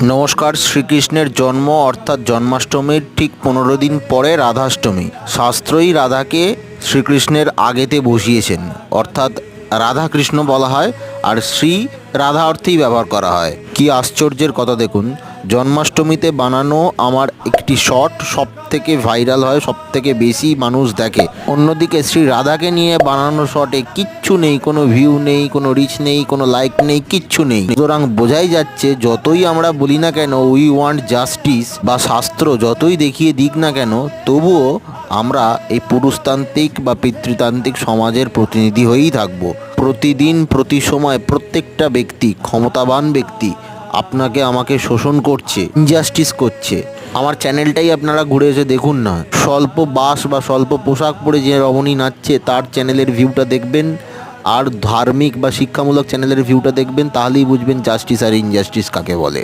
নমস্কার, শ্রীকৃষ্ণের জন্ম অর্থাৎ জন্মাষ্টমীর ঠিক পনেরো দিন পরে রাধাষ্টমী। শাস্ত্রই রাধাকে শ্রীকৃষ্ণের আগেতে বসিয়েছেন। অর্থাৎ রাধা কৃষ্ণ বলা হয় আর শ্রী রাধা অর্থেই ব্যবহার করা হয়। কি আশ্চর্যের কথা দেখুন জন্মাষ্টমীতে বানানো আমার একটি শট সব থেকে ভাইরাল হয় সব থেকে বেশি মানুষ দেখে। অন্যদিকে শ্রী রাধাকে নিয়ে বানানো শটে কিচ্ছু নেই, কোনো ভিউ নেই, কোনো রিচ নেই, কোনো লাইক নেই, কিচ্ছু নেই। সুতরাং বোঝাই যাচ্ছে, যতই আমরা বলি না কেন উই ওয়ান্ট জাস্টিস বা শাস্ত্র যতই দেখিয়ে দিক না কেন, তবুও আমরা এই পুরুষতান্ত্রিক বা পিতৃতান্ত্রিক সমাজের প্রতিনিধি হয়েই থাকব। প্রতিদিন প্রতি সময় প্রত্যেকটা ব্যক্তি, ক্ষমতাবান ব্যক্তি আপনাকে আমাকে শোষণ করছে ইনজাস্টিস করছে। আমার চ্যানেলটাই আপনারা ঘুরে এসে দেখুন না। স্বল্প বাস বা স্বল্প পোশাক পরে যে রমণী নাচছে, তার চ্যানেলের ভিউটা দেখবেন। আর ধার্মিক বা শিক্ষামূলক চ্যানেলের ভিউটা দেখবেন, তাহলেই বুঝবেন জাস্টিস আর ইনজাস্টিস কাকে বলে।